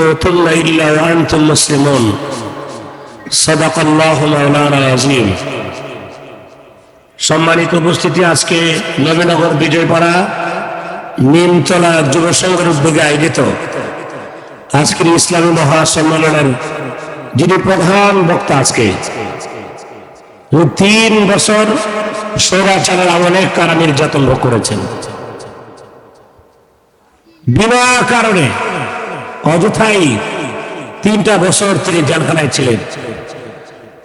تموتن إلا وأنتم مسلمون صدق الله مولانا العظيم সম্মানিত উপস্থিতি আজকে নবীনগর বিজয়পাড়া নিমতলা যুব সংঘের উদ্যোগে আয়োজিত আজকের ইসলামী মহাসম্মেলনের যিনি প্রধান বক্তা আজকে উনি তিন বছর সৌরাচারের আমলে কারা নির্যাতন ভোগ করেছেন বিনা কারণে অযথাই তিনটা বছর তিনি জেলখানায় ছিলেন।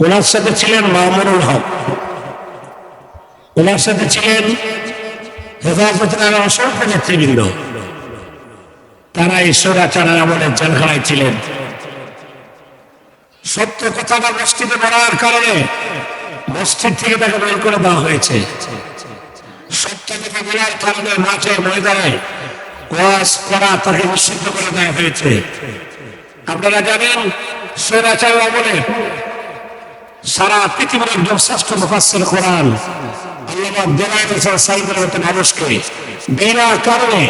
ওনার সাথে ছিলেন মামুনুল হক। ওনার সাথে ছিলেন হেফাজতের অসংখ্য নেতৃবৃন্দ। তারা ঈশ্বরাচারের আমলে জেলখানায় ছিলেন। সত্য কথাটা মসজিদে বলার কারণে মসজিদ থেকে তাকে বের করে দেওয়া হয়েছে। সত্য কথা বলার কারণে মাঠে ময়দানে ওয়াজ করা তাকে নিষিদ্ধ করে দেওয়া হয়েছে। আপনারা জানেন, স্বৈরাচার আমলে সারা পৃথিবীর একজন শ্রেষ্ঠ কোরআন, আল্লামা মানুষকে কারণে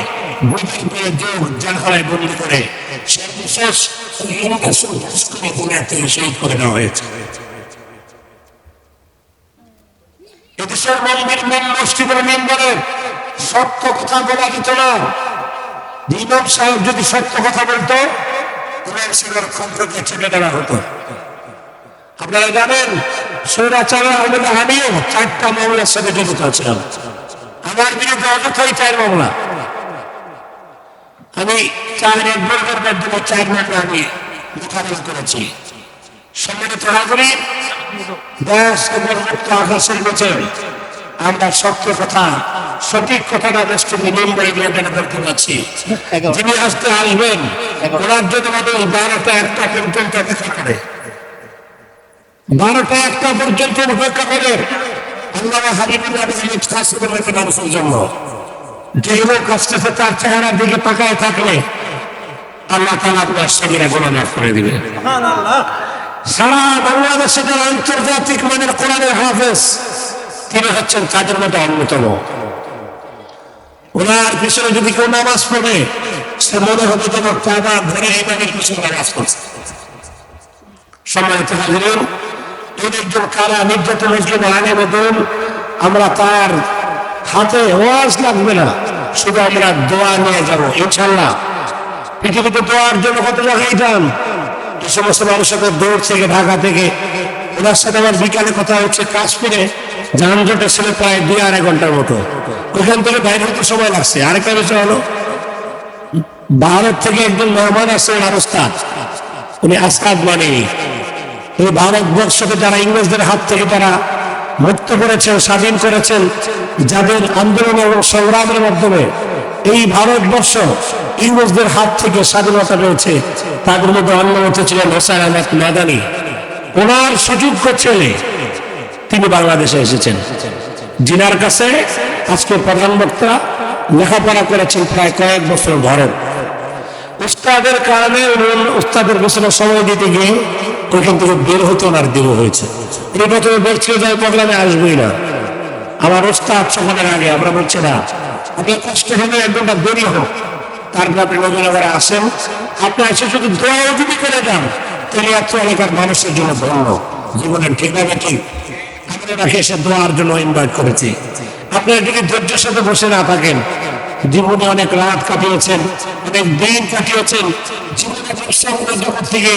সত্য কথা বলা যেত না। ইমাম সাহেব যদি সত্য কথা বলতো ইমাম সাহেবের কণ্ঠকে ছেড়ে দেওয়া হতো। আপনারা জানেন সৌরাচার আহমেদ আমিও চারটা মামলার সাথে জড়িত ছিলাম। আমার বিরুদ্ধে অযথাই চার মামলা। আমি চার এক বর্গের মাধ্যমে চার মামলা আমি মোকাবিলা করেছি। সম্মানিত হাজরি দেশ এবং মুক্ত আকাশের আমরা সত্য কথা সঠিক কথাটা দেশকে নিম্বরে নিয়ন্ত্রণ করতে পারছি যিনি আসতে আসবেন ওনার জন্য আমাদের বারোটা একটা পর্যন্ত অপেক্ষা করে বারোটা একটা পর্যন্ত অপেক্ষা করে আল্লাহ হাবিবুল্লাহ মানুষের জন্য যে লোক আসতেছে তার চেহারার দিকে তাকায় থাকলে আল্লাহ তালা আপনার গোনা করে দিবে। সারা বাংলাদেশে যারা আন্তর্জাতিক মানের কোরআনের হাফেজ তিনি হচ্ছেন তাদের মধ্যে অন্যতম। ওনার পিছনে যদি কেউ নামাজ পড়ে, সে মনে কাবা ধরে ইমামের পিছনে নামাজ পড়ছে। সম্মানিত হাজিরিন একজন কারা নির্যাতন মুসলিম আগে মতন আমরা তার হাতে ওয়াজ লাগবে না, শুধু আমরা দোয়া নিয়ে যাব ইনশাল্লাহ পৃথিবীতে দোয়ার জন্য কত জায়গায় যান? এই সমস্ত মানুষের দৌড় থেকে, ঢাকা থেকে ওনার সাথে আমার বিকালে কথা হচ্ছে কাশ্মীরে। যানজটে ছিল প্রায় দুই আড়াই ঘণ্টার মতো। ওখান থেকে বাইরে হতে সময় লাগছে। আরেকটা বিষয় হলো, ভারত থেকে একজন মেহমান আসছে ওনার ওস্তাদ। উনি আসাদ মানে এই ভারতবর্ষকে যারা ইংরেজদের হাত থেকে তারা মুক্ত করেছেন, স্বাধীন করেছেন, যাদের আন্দোলন এবং সংগ্রামের মাধ্যমে এই ভারতবর্ষ ইংরেজদের হাত থেকে স্বাধীনতা রয়েছে তাদের মধ্যে অন্যমত ছিলেন হোসেন আহমেদ মাদানি। ওনার সুযোগ্য ছেলে তিনি বাংলাদেশে এসেছেন। জিনার কাছে আজকে প্রধান বক্তা লেখাপড়া করেছেন প্রায় কয়েক বছর ধরে। উস্তাদের কারণে উস্তাদের পেছনে সময় দিতে গিয়ে ওইখান থেকে বের হতে ওনার দেহ হয়েছে। এই প্রথমে বলছিল যে প্রোগ্রামে আসবোই না। আমার ওস্তাদ সকলের আগে, আমরা বলছি, না আপনার কষ্ট হবে একদমটা দেরি হোক। তারপর আপনি আসেন। আপনি এসে শুধু দোয়া করে যান এলাকার মানুষের জন্য ধন্য। জীবনের ঠিক না ঠিক আপনাকে এসে দোয়ার জন্য ইনভাইট করেছি। আপনারা যদি ধৈর্যের সাথে বসে না থাকেন, জীবনে অনেক রাত কাটিয়েছেন, অনেক দিন কাটিয়েছেন, জীবনে জগৎ থেকে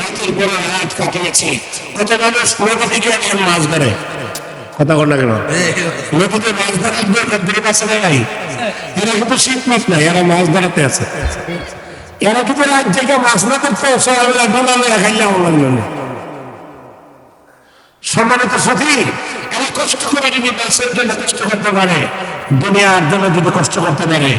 রাতের পরে রাত কাটিয়েছি, কত মানুষ নদী থেকে এখন মাছ ধরে। কথা কর না কেন? নদীতে মাছ ধরার দিন আছে না নাই? এরা কিন্তু শীত মাছ নাই এরা মাছ ধরাতে আছে। এরা কিন্তু রাত থেকে মাছ না করতে, সকালবেলা ডোলা মেরা সম্মানিত সাথী, এরা কষ্ট করে যদি দেশের জন্য কষ্ট করতে পারে, দুনিয়ার জন্য যদি কষ্ট করতে পারে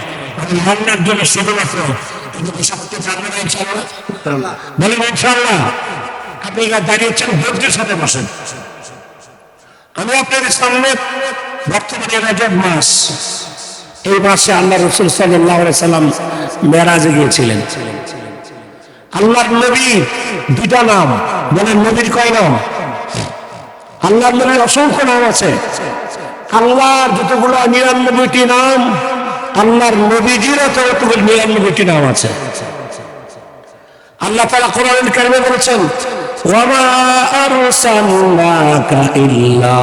আপনি দাঁড়িয়েছেন সাথে বসেন। আমি আপনাদের সামনে বর্তমানে রজব মাস এই মাসে আল্লাহ রসুল সাল্লাহ সাল্লাম মেরাজে গিয়েছিলেন। আল্লাহর নবী দুটা নাম, বলেন নবীর কয় নাম? আল্লাহর নবীর অসংখ্য নাম আছে। আল্লাহর যতগুলো নিরানব্বইটি নাম, আল্লাহর নবীজির ততগুলো নিরানব্বইটি নাম আছে। আল্লাহ তাআলা কোরআন কারিমে বলেছেন ওয়ামা আরসালনাকা ইল্লা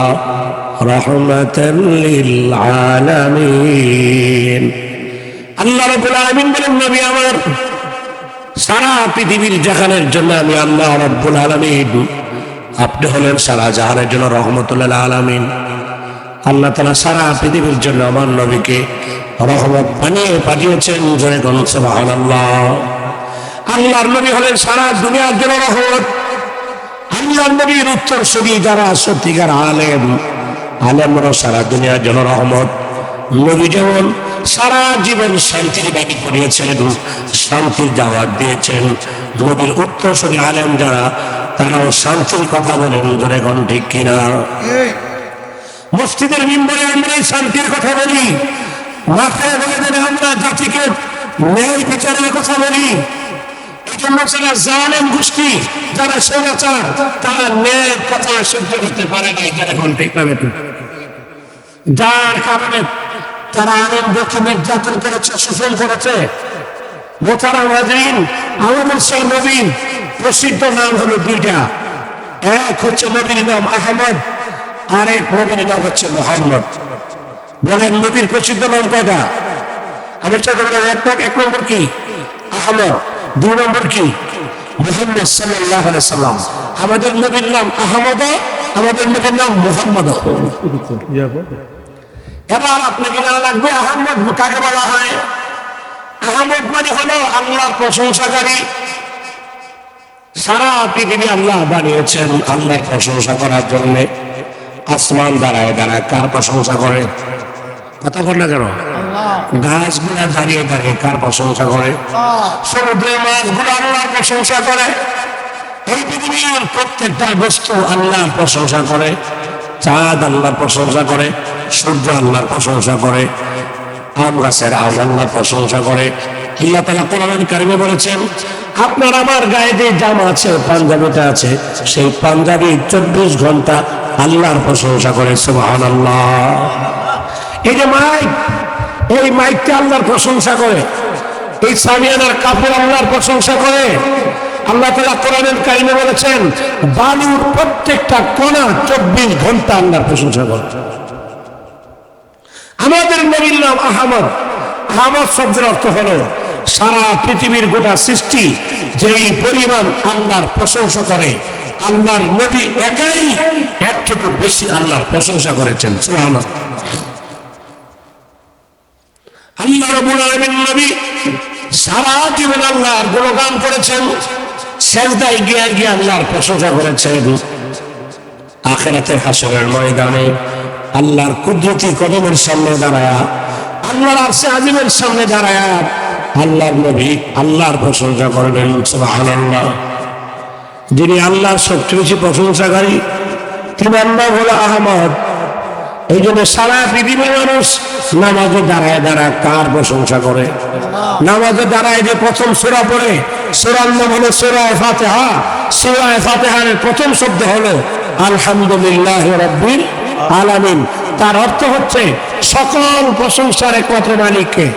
লিল আলামিন। আল্লাহ রাব্বুল আলামিন বলেন, নবী আমার, সারা পৃথিবীর জাহানের জন্য আমি আল্লাহ রাব্বুল আলামিন। আপনি হলেন সারা জাহানের জন্য রহমতুল্লাহ আলামিন। আল্লাহ তালা সারা পৃথিবীর জন্য আমার নবীকে রহমত বানিয়ে পাঠিয়েছেন জনে কোন আল্লাহ আল্লাহর নবী হলেন সারা দুনিয়ার জন্য রহমত। আল্লাহর নবীর উত্তর শুধু যারা সত্যিকার আলেম আলেমরা সারা দুনিয়ার জন্য রহমত। নবী যেমন সারা জীবন শান্তির বাণী করিয়েছেন শান্তির দাওয়াত দিয়েছেন। নবীর উত্তর শুধু আলেম যারা, তারাও শান্তির কথা বলেন ধরে কোন ঠিক কিনা। মসজিদের মিম্বরে আমরা শান্তির কথা বলি। মাথায় বলে আমরা জাতিকে ন্যায় বিচারের কথা বলি। তারা পারে না তারা সেই নবীন, প্রসিদ্ধ নাম হলো দুইটা। এক হচ্ছে নবীর নাম আহমদ আর এক নবীর নাম হচ্ছে মোহাম্মদ। বলেন, নবীর প্রসিদ্ধ নাম কয়টা? বলেন এক এক নম্বর কি? আহমদ। দুই নম্বর কি? মোহাম্মদ সাল্লাহ সাল্লাম। আমাদের নবীর নাম আহমদ আমাদের নবীর নাম মোহাম্মদ। এবার আপনাকে জানা লাগবে আহমদ কাকে বলা হয়? আহমদ মানে হলো আল্লাহর প্রশংসাকারী। সারা পৃথিবী আল্লাহ বানিয়েছেন আল্লাহর প্রশংসা করার জন্য। আসমান দাঁড়ায় দাঁড়ায় কার প্রশংসা করে? কথা বল না কেন? গাছগুলা দাঁড়িয়ে দাঁড়িয়ে কার প্রশংসা করে? সমুদ্রের মাছগুলো আল্লাহর প্রশংসা করে। এই পৃথিবীর প্রত্যেকটা বস্তু আল্লাহর প্রশংসা করে, চাঁদ আল্লাহর প্রশংসা করে, সূর্য আল্লাহর প্রশংসা করে, আম গাছের আম আল্লাহর প্রশংসা করে। আল্লাহ তালা কোরআন কারিমে বলেছেন, আপনার আমার গায়ে যে জামা আছে, পাঞ্জাবিটা আছে, সেই পাঞ্জাবি চব্বিশ ঘণ্টা আল্লাহর প্রশংসা করে সুবাহান আল্লাহ এই যে মাইক এই মাইকটা আল্লাহর প্রশংসা করে। এই সামিয়ানার কাপড় আল্লাহর প্রশংসা করে। আল্লাহ তালা কোরআনের কারিমে বলেছেন বালুর প্রত্যেকটা কণা চব্বিশ ঘণ্টা আল্লাহর প্রশংসা করে। আমাদের নবীর নাম আহমদ। আহমদ শব্দের অর্থ হলো, সারা পৃথিবীর গোটা সৃষ্টি যেই পরিমাণ আল্লাহর প্রশংসা করে, আল্লাহর নবী একাই এক থেকে বেশি আল্লাহর প্রশংসা করেছেন। আল্লাহ নবী সারা আল্লাহর গুণগান করেছেন আল্লাহর প্রশংসা করেছেন। ময়দানে আল্লাহর কুদরতি কদমের সামনে দাঁড়ায়া, আল্লাহর আরশে আজিমের সামনে দাঁড়ায়া আল্লাহর নবী আল্লাহর প্রশংসা করবেন সুবহানাল্লাহ। যিনি আল্লাহর সবচেয়ে বেশি প্রশংসাকারী তিনার নাম হলো আহমদ। এই জন্য সারা পৃথিবীর মানুষ নামাজে দাঁড়ায় দাঁড়ায় কার প্রশংসা করে? নামাজে দাঁড়ায় যে প্রথম সোরা পড়ে, সোরার নাম হলো সোরায় ফাতেহা। সোরায় ফাতেহার প্রথম শব্দ হলো, আলহামদুলিল্লাহ রব্বিল আলামিন। তার অর্থ হচ্ছে, সকল প্রশংসার একমাত্র মালিককে।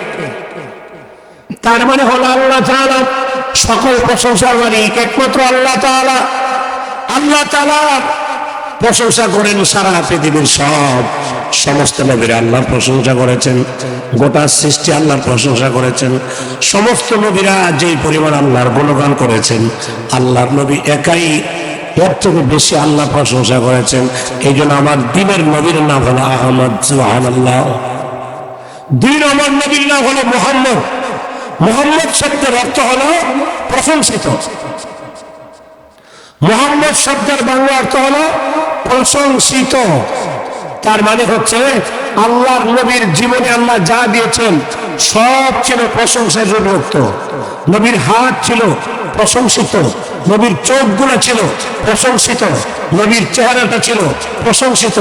তার মানে হলো আল্লাহ তাআলা, সকল প্রশংসার মালিক একমাত্র আল্লাহ তাআলা। আল্লাহ তাআলা প্রশংসা করেন সারা পৃথিবীর সব। সমস্ত নবীর আল্লাহর প্রশংসা করেছেন, গোটা সৃষ্টি আল্লাহর প্রশংসা করেছেন, সমস্ত নবীরা যেই পরিমাণ আল্লাহর গুণগান করেছেন, আল্লাহর নবী একাই এর থেকে বেশি আল্লাহ প্রশংসা করেছেন। এই জন্য আমার দিনের নবীর নাম হলো আহমদ, সুবহানাল্লাহ। দুই নম্বর নবীর নাম হলো মোহাম্মদ। মোহাম্মদ শব্দের অর্থ হলো প্রশংসিত। মোহাম্মদ শব্দের বাংলা অর্থ হলো প্রশংসিত। তার মানে হচ্ছে আল্লাহর নবীর জীবনে আল্লাহ যা দিয়েছেন সব ছিল প্রশংসার উপযুক্ত নবীর হাত ছিল প্রশংসিত, নবীর চোখগুলো ছিল প্রশংসিত, নবীর চেহারাটা ছিল প্রশংসিত।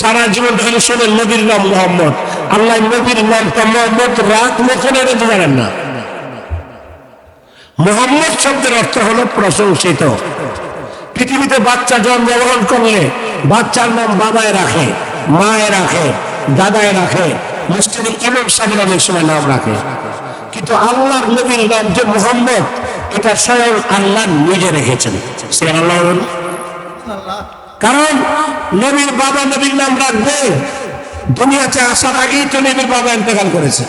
সারা জীবন ধরে শোনেন নবীর নাম মোহাম্মদ। আল্লাহ নবীর নামটা মোহাম্মদ রাত মুখে রেখে জানেন না। মোহাম্মদ শব্দের অর্থ হলো প্রশংসিত। পৃথিবীতে বাচ্চা জন্মগ্রহণ করলে বাচ্চার নাম বাবায় রাখে। মায়ে রাখে দাদায় রাখে মসজিদের ইমাম সাহেব অনেক সময় নাম রাখে। কিন্তু আল্লাহর নবীর নাম যে মোহাম্মদ, এটা স্বয়ং আল্লাহ নিজে রেখেছেন। সে আল্লাহ কারণ নবীর বাবা নবীর নাম রাখবে, দুনিয়াতে আসার আগেই তো নবীর বাবা ইন্তেকাল করেছে।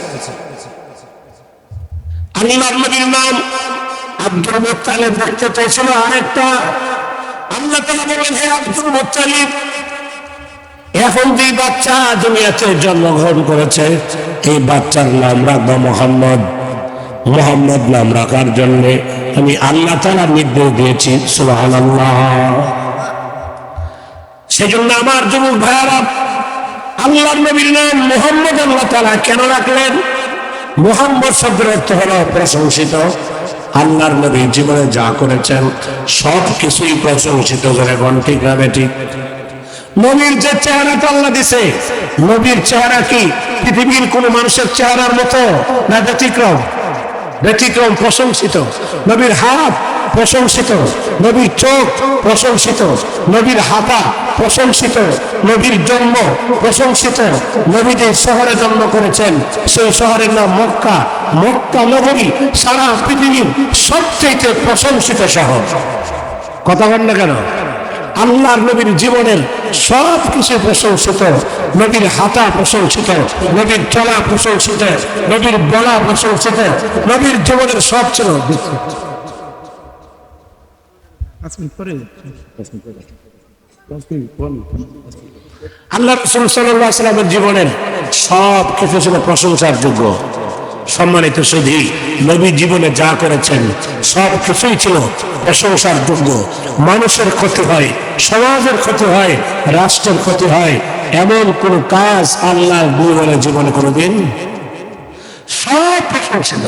আল্লাহর নবীর নাম আব্দুল মুত্তালিব রাখতে চাইছিল আরেকটা। আল্লাহ তালা বললেন হে আব্দুল মুত্তালিব এখন যে বাচ্চা দুনিয়াতে জন্মগ্রহণ করেছে। এই বাচ্চার নাম রাখব মোহাম্মদ। মোহাম্মদ নাম রাখার জন্য আমি আল্লাহ তালা নির্দেশ দিয়েছি সুবাহ সেজন্য আমার যুবক ভাইয়ারা আল্লাহ নবীর নাম মোহাম্মদ আল্লাহ তালা কেন রাখলেন? মোহাম্মদ শব্দের অর্থ হল প্রশংসিত। আল্লাহর নবী জীবনে যা করেছেন সব কিছুই প্রশংসিত করে ঠিক না ঠিক? নবীর যে চেহারাটা আল্লাহ দিছে, নবীর চেহারা কি? পৃথিবীর কোন মানুষের চেহারার মতো না ব্যতিক্রম? ব্যতিক্রম, প্রশংসিত। নবীর হাত প্রশংসিত। নবীর চোখ প্রশংসিত। নবীর হাতা প্রশংসিত। নবীর জন্ম প্রশংসিত। নবীদের শহরে জন্ম করেছেন, সেই শহরের নাম মক্কা। মক্কা নগরী সারা পৃথিবীর সবচেয়ে প্রশংসিত শহর। কথা বল না কেন? আল্লাহর নবীর জীবনের সব কিছু প্রশংসিত নবীর হাতা প্রশংসিত নবীর চলা প্রশংসিত নবীর বলা প্রশংসিত নবীর জীবনের সব ছিল আল্লাহ রসুল সাল্লাহ সাল্লামের জীবনের সব কিছু ছিল প্রশংসার যোগ্য। সম্মানিত সুধী নবী জীবনে যা করেছেন সব কিছুই ছিল প্রশংসার যোগ্য। মানুষের ক্ষতি হয়, সমাজের ক্ষতি হয়, রাষ্ট্রের ক্ষতি হয়। এমন কোন কাজ আল্লাহ জীবনে জীবনে কোনোদিন সব প্রশংসিত